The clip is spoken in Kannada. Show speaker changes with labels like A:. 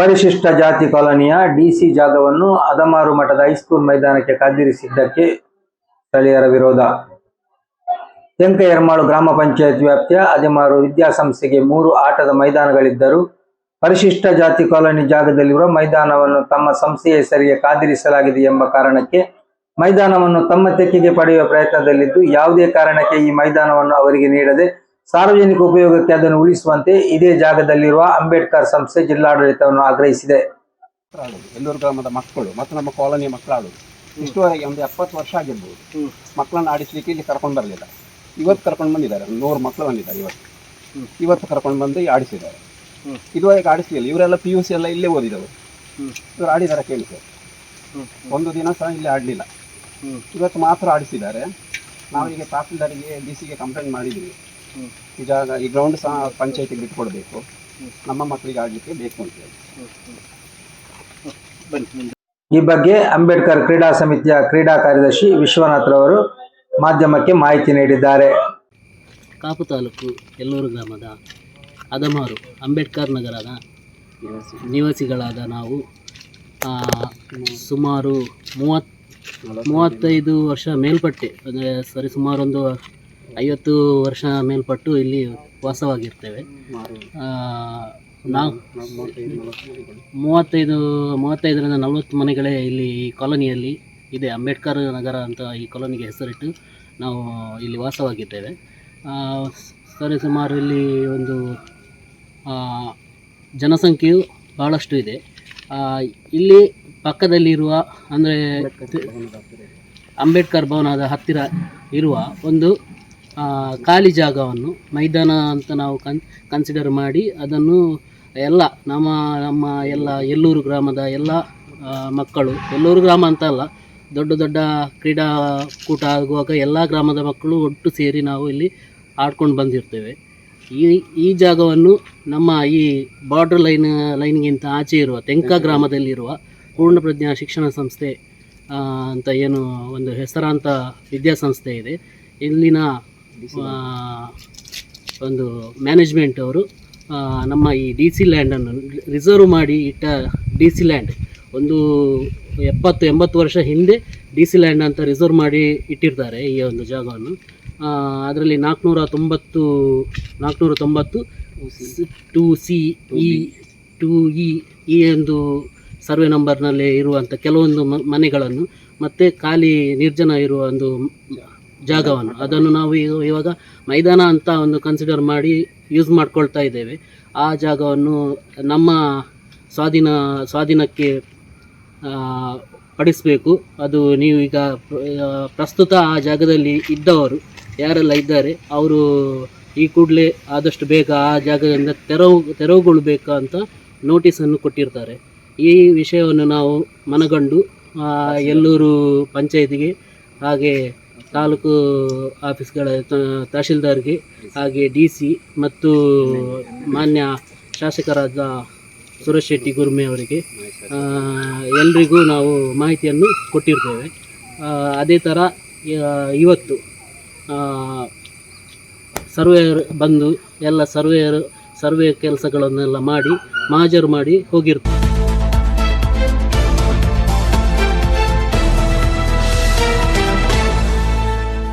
A: ಪರಿಶಿಷ್ಟ ಜಾತಿ ಕಾಲೋನಿಯ ಡಿಸಿ ಜಾಗವನ್ನು ಅದಮಾರು ಮಠದ ಹೈಸ್ಕೂಲ್ ಮೈದಾನಕ್ಕೆ ಕಾದಿರಿಸಿದ್ದಕ್ಕೆ ಸ್ಥಳೀಯರ ವಿರೋಧ. ತೆಂಕ ಗ್ರಾಮ ಪಂಚಾಯತ್ ವ್ಯಾಪ್ತಿಯ ಅದಮಾರು ವಿದ್ಯಾಸಂಸ್ಥೆಗೆ ಮೂರು ಆಟದ ಮೈದಾನಗಳಿದ್ದರೂ ಪರಿಶಿಷ್ಟ ಜಾತಿ ಕಾಲೋನಿ ಜಾಗದಲ್ಲಿರುವ ಮೈದಾನವನ್ನು ತಮ್ಮ ಸಂಸ್ಥೆಯ ಹೆಸರಿಗೆ ಕಾದಿರಿಸಲಾಗಿದೆ ಎಂಬ ಕಾರಣಕ್ಕೆ ಮೈದಾನವನ್ನು ತಮ್ಮ ತೆಕ್ಕೆಗೆ ಪಡೆಯುವ ಪ್ರಯತ್ನದಲ್ಲಿದ್ದು, ಯಾವುದೇ ಕಾರಣಕ್ಕೆ ಈ ಮೈದಾನವನ್ನು ಅವರಿಗೆ ನೀಡದೆ ಸಾರ್ವಜನಿಕ ಉಪಯೋಗಕ್ಕೆ ಅದನ್ನು ಉಳಿಸುವಂತೆ ಇದೇ ಜಾಗದಲ್ಲಿರುವ ಅಂಬೇಡ್ಕರ್ ಸಂಸ್ಥೆ ಜಿಲ್ಲಾಡಳಿತವನ್ನು ಆಗ್ರಹಿಸಿದೆ.
B: ಎಲ್ಲೂರು ಗ್ರಾಮದ ಮಕ್ಕಳು ಮತ್ತು ನಮ್ಮ ಕಾಲೋನಿಯ ಮಕ್ಕಳು ಇಷ್ಟುವರೆಗೆ ಒಂದು ಎಪ್ಪತ್ತು ವರ್ಷ ಆಗಿರ್ಬೋದು. ಮಕ್ಕಳನ್ನು ಆಡಿಸ್ಲಿಕ್ಕೆ ಇಲ್ಲಿ ಕರ್ಕೊಂಡು ಬರಲಿಲ್ಲ. ಇವತ್ತು ಕರ್ಕೊಂಡು ಬಂದಿದ್ದಾರೆ. ನೂರು ಮಕ್ಕಳು ಬಂದಿದ್ದಾರೆ ಇವತ್ತು. ಇವತ್ತು ಕರ್ಕೊಂಡು ಬಂದು ಆಡಿಸಿದ್ದಾರೆ. ಇದುವರೆಗೆ ಆಡಿಸ್ಲಿಲ್ಲ. ಇವರೆಲ್ಲ ಪಿ ಯು ಸಿ ಎಲ್ಲ ಇಲ್ಲೇ ಓದಿದವರು. ಇವರು ಆಡಿದ್ದಾರೆ ಕೇಳಿ ಸರ್. ಒಂದು ದಿನ ಸಹ ಇಲ್ಲಿ ಆಡಲಿಲ್ಲ. ಇವತ್ತು ಮಾತ್ರ ಆಡಿಸಿದ್ದಾರೆ. ನಾವು ಈಗ ತಹಸೀಲ್ದಾರಿಗೆ ಡಿ ಸಿಗೆ ಕಂಪ್ಲೇಂಟ್ ಮಾಡಿದ್ದೀವಿ. ಈ ಜಾಗ ಈ ಗ್ರೌಂಡ್ ಸಹ ಪಂಚಾಯತಿಗೆ ಬಿಟ್ಕೊಡ್ಬೇಕು ನಮ್ಮ ಮಕ್ಕಳಿಗೆ ಆಡಲಿಕ್ಕೆ ಬೇಕು ಅಂತ ಹೇಳಿ.
A: ಈ ಬಗ್ಗೆ ಅಂಬೇಡ್ಕರ್ ಕ್ರೀಡಾ ಸಮಿತಿಯ ಕ್ರೀಡಾ ಕಾರ್ಯದರ್ಶಿ ವಿಶ್ವನಾಥ್ ರವರು ಮಾಧ್ಯಮಕ್ಕೆ ಮಾಹಿತಿ ನೀಡಿದ್ದಾರೆ.
C: ಕಾಪು ತಾಲೂಕು ಎಲ್ಲೂರು ಗ್ರಾಮದ ಅದಮಾರು ಅಂಬೇಡ್ಕರ್ ನಗರದ ನಿವಾಸಿಗಳಾದ ನಾವು ಆ, ಸುಮಾರು ಮೂವತ್ ಮೂವತ್ತೈದು ವರ್ಷ ಮೇಲ್ಪಟ್ಟೆ ಅಂದರೆ ಸರಿ ಸುಮಾರು ಒಂದು ಐವತ್ತು ವರ್ಷ ಮೇಲ್ಪಟ್ಟು ಇಲ್ಲಿ ವಾಸವಾಗಿರ್ತೇವೆ. ನಾವು ಮೂವತ್ತೈದು, ಮೂವತ್ತೈದರಿಂದ ನಲವತ್ತು ಮನೆಗಳೇ ಇಲ್ಲಿ ಈ ಕಾಲೋನಿಯಲ್ಲಿ ಇದೆ. ಅಂಬೇಡ್ಕರ್ ನಗರ ಅಂತ ಈ ಕಾಲೋನಿಗೆ ಹೆಸರಿಟ್ಟು ನಾವು ಇಲ್ಲಿ ವಾಸವಾಗಿದ್ದೇವೆ. ಸರಿ, ಸುಮಾರು ಇಲ್ಲಿ ಒಂದು ಜನಸಂಖ್ಯೆಯು ಭಾಳಷ್ಟು ಇದೆ. ಇಲ್ಲಿ ಪಕ್ಕದಲ್ಲಿರುವ ಅಂದರೆ ಅಂಬೇಡ್ಕರ್ ಭವನದ ಹತ್ತಿರ ಇರುವ ಒಂದು ಖಾಲಿ ಜಾಗವನ್ನು ಮೈದಾನ ಅಂತ ನಾವು ಕನ್ ಕನ್ಸಿಡರ್ ಮಾಡಿ ಅದನ್ನು ಎಲ್ಲ ನಮ್ಮ ನಮ್ಮ ಎಲ್ಲ ಎಲ್ಲೂರು ಗ್ರಾಮದ ಎಲ್ಲ ಮಕ್ಕಳು, ಎಲ್ಲೂರು ಗ್ರಾಮ ಅಂತ ಅಲ್ಲ, ದೊಡ್ಡ ದೊಡ್ಡ ಕ್ರೀಡಾಕೂಟ ಆಗುವಾಗ ಎಲ್ಲ ಗ್ರಾಮದ ಮಕ್ಕಳು ಒಟ್ಟು ಸೇರಿ ನಾವು ಇಲ್ಲಿ ಆಡ್ಕೊಂಡು ಬಂದಿರ್ತೇವೆ. ಈ ಈ ಜಾಗವನ್ನು ನಮ್ಮ ಈ ಬಾರ್ಡರ್ ಲೈನ್ ಲೈನ್ಗಿಂತ ಆಚೆ ಇರುವ ತೆಂಕ ಗ್ರಾಮದಲ್ಲಿರುವ ಪೂರ್ಣಪ್ರಜ್ಞಾ ಶಿಕ್ಷಣ ಸಂಸ್ಥೆ ಅಂತ ಏನು ಒಂದು ಹೆಸರಾಂತ ವಿದ್ಯಾಸಂಸ್ಥೆ ಇದೆ. ಇಲ್ಲಿನ ಒಂದು ಮ್ಯಾನೇಜ್ಮೆಂಟ್ ಅವರು ನಮ್ಮ ಈ ಡಿ ಸಿ ಲ್ಯಾಂಡನ್ನು ರಿಸರ್ವ್ ಮಾಡಿ ಇಟ್ಟ ಡಿ ಸಿ ಲ್ಯಾಂಡ್ ಒಂದು ಎಪ್ಪತ್ತು ಎಂಬತ್ತು ವರ್ಷ ಹಿಂದೆ ಡಿ ಸಿ ಲ್ಯಾಂಡ್ ಅಂತ ರಿಸರ್ವ್ ಮಾಡಿ ಇಟ್ಟಿರ್ತಾರೆ ಈ ಒಂದು ಜಾಗವನ್ನು. ಅದರಲ್ಲಿ ನಾಲ್ಕುನೂರ ತೊಂಬತ್ತು ನಾಲ್ಕುನೂರ ತೊಂಬತ್ತು two C E two E ಈ ಒಂದು ಸರ್ವೆ ನಂಬರ್ನಲ್ಲಿ ಇರುವಂಥ ಕೆಲವೊಂದು ಮನೆಗಳನ್ನು ಮತ್ತು ಖಾಲಿ ನಿರ್ಜನ ಇರುವ ಒಂದು ಜಾಗವನ್ನು. ಅದನ್ನು ನಾವು ಇವಾಗ ಮೈದಾನ ಅಂತ ಒಂದು ಕನ್ಸಿಡರ್ ಮಾಡಿ ಯೂಸ್ ಮಾಡ್ಕೊಳ್ತಾ ಇದ್ದೇವೆ. ಆ ಜಾಗವನ್ನು ನಮ್ಮ ಸ್ವಾಧೀನ, ಸ್ವಾಧೀನಕ್ಕೆ ಪಡಿಸಬೇಕು. ಅದು ನೀವು ಈಗ ಪ್ರಸ್ತುತ ಆ ಜಾಗದಲ್ಲಿ ಇದ್ದವರು, ಯಾರೆಲ್ಲ ಇದ್ದಾರೆ, ಅವರು ಈ ಕೂಡಲೇ ಆದಷ್ಟು ಬೇಗ ಆ ಜಾಗದಿಂದ ತೆರವು, ತೆರವುಗೊಳ್ಬೇಕು ಅಂತ ನೋಟಿಸನ್ನು ಕೊಟ್ಟಿರ್ತಾರೆ. ಈ ವಿಷಯವನ್ನು ನಾವು ಮನಗಂಡು ಎಲ್ಲೂರು ಪಂಚಾಯತಿಗೆ ಹಾಗೆ ತಾಲೂಕು ಆಫೀಸ್ಗಳ ತಹಶೀಲ್ದಾರ್ಗೆ ಹಾಗೆ ಡಿ ಸಿ ಮತ್ತು ಮಾನ್ಯ ಶಾಸಕರಾದ ಸುರೇಶ್ ಶೆಟ್ಟಿ ಗುರುಮೆ ಅವರಿಗೆ ಎಲ್ರಿಗೂ ನಾವು ಮಾಹಿತಿಯನ್ನು ಕೊಟ್ಟಿರ್ತೇವೆ. ಅದೇ ಥರ ಇವತ್ತು ಸರ್ವೇಯರ್ ಬಂದು ಎಲ್ಲ ಸರ್ವೇಯರ್, ಸರ್ವೆ ಕೆಲಸಗಳನ್ನೆಲ್ಲ ಮಾಡಿ, ಮಾಜರು ಮಾಡಿ ಹೋಗಿರ್ತಾರೆ